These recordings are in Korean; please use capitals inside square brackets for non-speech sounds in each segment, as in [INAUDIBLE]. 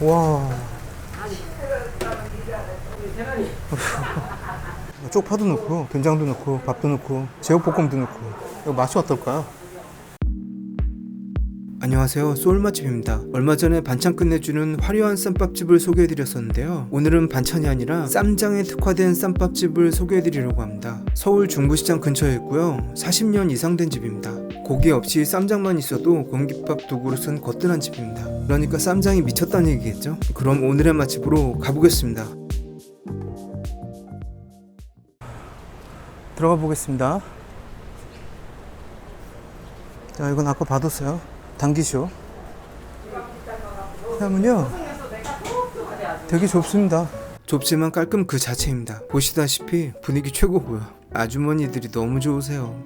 와. [LAUGHS] 쪽파도 넣고 된장도 넣고 밥도 넣고 제육볶음도 넣고 이거 맛이 어떨까요? 안녕하세요. 소울맛집입니다. 얼마 전에 반찬 끝내주는 화려한 쌈밥집을 소개해드렸었는데요. 오늘은 반찬이 아니라 쌈장에 특화된 쌈밥집을 소개해드리려고 합니다. 서울 중부시장 근처에 있고요. 40년 이상 된 집입니다. 고기 없이 쌈장만 있어도 공깃밥 두 그릇은 거뜬한 집입니다. 그러니까 쌈장이 미쳤다는 얘기겠죠? 그럼 오늘의 맛집으로 가보겠습니다. 들어가 보겠습니다. 자 이건 아까 받았어요 당기쇼 그다음은요 되게 좁습니다. 좁지만 깔끔 그 자체입니다. 보시다시피 분위기 최고고요. 아주머니들이 너무 좋으세요.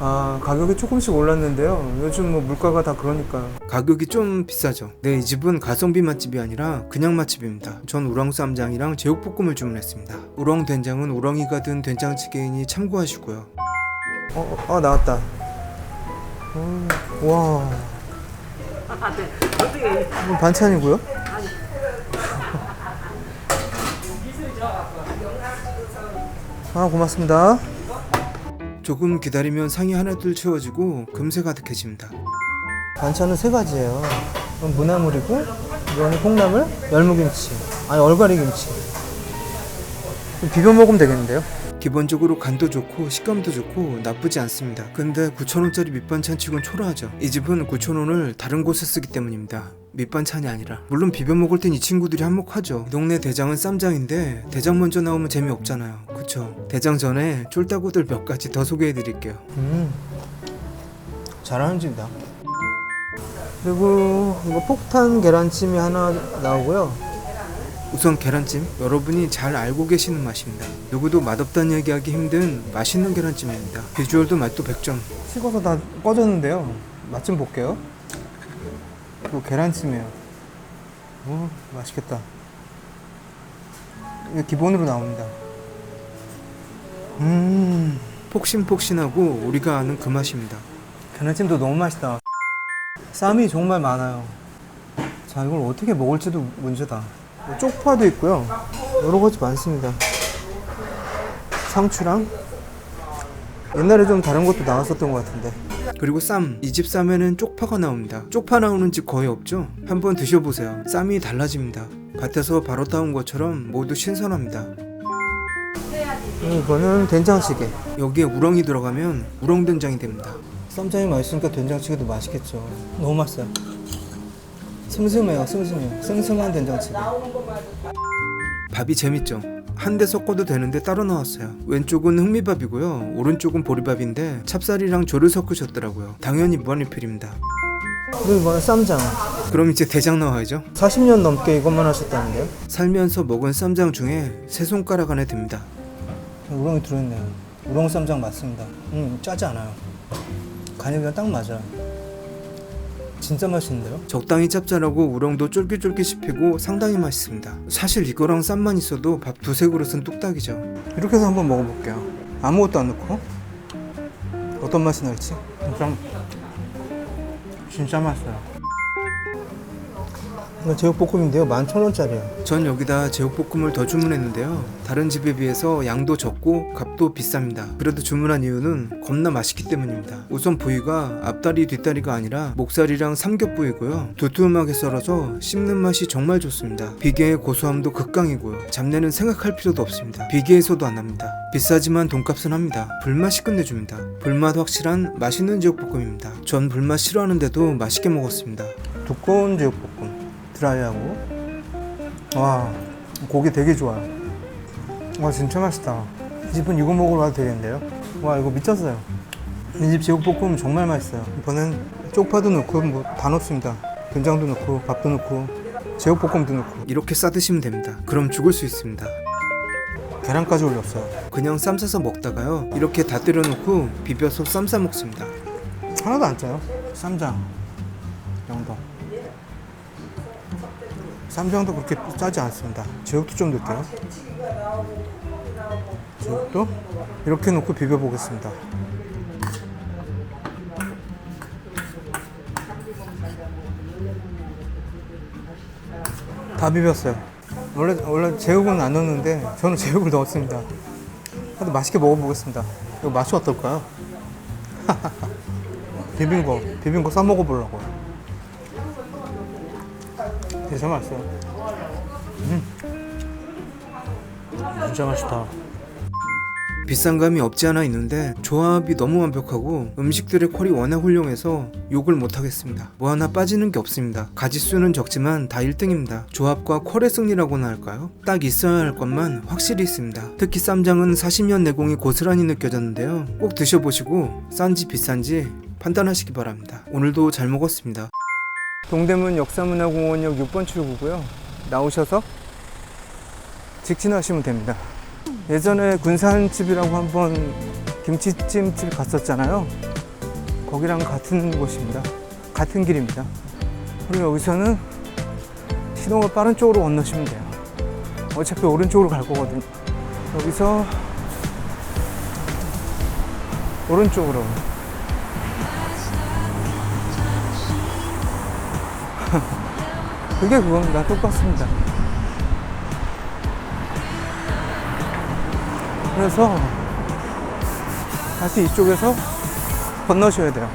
아 가격이 조금씩 올랐는데요. 요즘 뭐 물가가 다 그러니까요. 가격이 좀 비싸죠. 네 이 집은 가성비 맛집이 아니라 그냥 맛집입니다. 전 우렁 쌈장이랑 제육볶음을 주문했습니다. 우렁 된장은 우렁이가 든 된장찌개이니 참고하시고요. 어, 어, 어 나왔다. 음, 와 이건 반찬이고요? 아 고맙습니다. 조금 기다리면 상이 하나둘 채워지고 금세 가득해집니다. 반찬은 세 가지예요. 이건 무나물이고 이거는 콩나물, 열무김치. 아니 얼갈이 김치. 비벼 먹으면 되겠는데요 기본적으로 간도 좋고 식감도 좋고 나쁘지 않습니다. 근데 9,000원짜리 밑반찬 치곤 초라하죠. 이 집은 9,000원을 다른 곳에 쓰기 때문입니다. 밑반찬이 아니라 물론 비벼 먹을 땐 이 친구들이 한몫하죠. 이 동네 대장은 쌈장인데 대장 먼저 나오면 재미없잖아요. 그쵸? 대장 전에 쫄따구들 몇 가지 더 소개해 드릴게요. 음, 잘하는 집이다. 그리고 이거 폭탄 계란찜이 하나 나오고요. 우선 계란찜 여러분이 잘 알고 계시는 맛입니다. 누구도 맛없다는 얘기하기 힘든 맛있는 계란찜입니다. 비주얼도 맛도 100점. 식어서 다 꺼졌는데요. 맛 좀 볼게요. 이거 계란찜이에요. 오, 맛있겠다. 이거 기본으로 나옵니다. 음, 폭신폭신하고 우리가 아는 그 맛입니다. 계란찜도 너무 맛있다. 쌈이 정말 많아요. 자, 이걸 어떻게 먹을지도 문제다. 뭐 쪽파도 있고요. 여러 가지 많습니다. 상추랑 옛날에 좀 다른 것도 나왔었던 것 같은데. 그리고 쌈. 이 집 쌈에는 쪽파가 나옵니다. 쪽파 나오는 집 거의 없죠? 한번 드셔보세요. 쌈이 달라집니다. 밭에서 바로 따온 것처럼 모두 신선합니다. 이거는 된장찌개. 여기에 우렁이 들어가면 우렁 된장이 됩니다. 쌈장이 맛있으니까 된장찌개도 맛있겠죠. 너무 맛있어요. 슴슴해요, 슴슴해요. 슴슴한 된장찌개. 밥이 재밌죠. 한 대 섞어도 되는데 따로 나왔어요. 왼쪽은 흑미밥이고요. 오른쪽은 보리밥인데 찹쌀이랑 조를 섞으셨더라고요. 당연히 무한리필입니다. 그리고 이거는 쌈장. 그럼 이제 대장 나와야죠. 40년 넘게 이것만 하셨다는데요? 살면서 먹은 쌈장 중에 세 손가락 안에 듭니다. 우렁이 들어있네요. 우렁 쌈장 맞습니다. 음, 짜지 않아요. 간이 그냥 딱 맞아요. 진짜 맛있는데요? 적당히 짭짤하고 우렁도 쫄깃쫄깃 씹히고 상당히 맛있습니다. 사실 이거랑 쌈만 있어도 밥 두세 그릇은 뚝딱이죠. 이렇게 해서 한번 먹어볼게요. 아무것도 안 넣고 어떤 맛이 날지. 진짜 진짜 맛있어요. 제육볶음인데요. 11,000원짜리예요. 전 여기다 제육볶음을 더 주문했는데요. 다른 집에 비해서 양도 적고 값도 비쌉니다. 그래도 주문한 이유는 겁나 맛있기 때문입니다. 우선 부위가 앞다리 뒷다리가 아니라 목살이랑 삼겹 부위고요. 두툼하게 썰어서 씹는 맛이 정말 좋습니다. 비계의 고소함도 극강이고요. 잡내는 생각할 필요도 없습니다. 비계에서도 안 납니다. 비싸지만 돈값은 합니다. 불맛이 끝내줍니다. 불맛 확실한 맛있는 제육볶음입니다. 전 불맛 싫어하는데도 맛있게 먹었습니다. 두꺼운 제육볶음. 드라이하고. 와 고기 되게 좋아요. 와 진짜 맛있다. 이 집은 이거 먹으러 와도 되겠는데요? 와 이거 미쳤어요. 이 집 제육볶음 정말 맛있어요. 이번엔 쪽파도 넣고 뭐 다 넣습니다. 된장도 넣고 밥도 넣고 제육볶음도 넣고. 이렇게 싸드시면 됩니다. 그럼 죽을 수 있습니다. 계란까지 올렸어요. 그냥 쌈 싸서 먹다가요 이렇게 다 때려 넣고 비벼서 쌈 싸 먹습니다. 하나도 안 짜요. 쌈장. 정도 쌈장도 그렇게 짜지 않습니다. 제육도 좀 넣을게요. 제육도 이렇게 넣고 비벼 보겠습니다. 다 비볐어요. 원래 원래 제육은 안 넣었는데 저는 제육을 넣었습니다. 하여튼 맛있게 먹어보겠습니다. 이거 맛이 어떨까요? [LAUGHS] 비빈 거 비빈 거싸 먹어보려고요. 진짜 맛있어요. 음. 진짜 맛있다. 비싼 감이 없지 않아 있는데 조합이 너무 완벽하고 음식들의 퀄이 워낙 훌륭해서 욕을 못하겠습니다. 뭐 하나 빠지는 게 없습니다. 가지수는 적지만 다 1등입니다. 조합과 퀄의 승리라고나 할까요? 딱 있어야 할 것만 확실히 있습니다. 특히 쌈장은 40년 내공이 고스란히 느껴졌는데요. 꼭 드셔보시고 싼지 비싼지 판단하시기 바랍니다. 오늘도 잘 먹었습니다. 동대문 역사문화공원역 6번 출구고요. 나오셔서 직진하시면 됩니다. 예전에 군산집이라고 한번 김치찜집 갔었잖아요. 거기랑 같은 곳입니다. 같은 길입니다. 그리고 여기서는 신호가 빠른 쪽으로 건너시면 돼요. 어차피 오른쪽으로 갈 거거든요. 여기서 오른쪽으로. [LAUGHS] 그게 그겁니다. 똑같습니다. 그래서 다시 이쪽에서 건너셔야 돼요.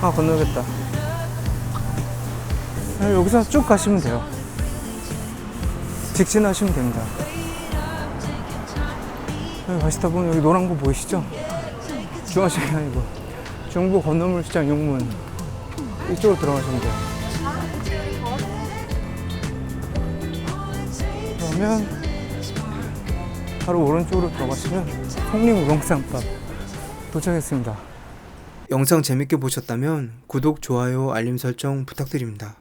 아, 건너겠다. 아, 여기서 쭉 가시면 돼요. 직진하시면 됩니다. 여기 가시다 보면 여기 노란 거 보이시죠? 중앙시장이 아니고 중부 건어물시장 용문 이쪽으로 들어가시면 돼요. 그러면 바로 오른쪽으로 들어가시면 송림 우렁쌈밥 도착했습니다. 영상 재밌게 보셨다면 구독, 좋아요, 알림 설정 부탁드립니다.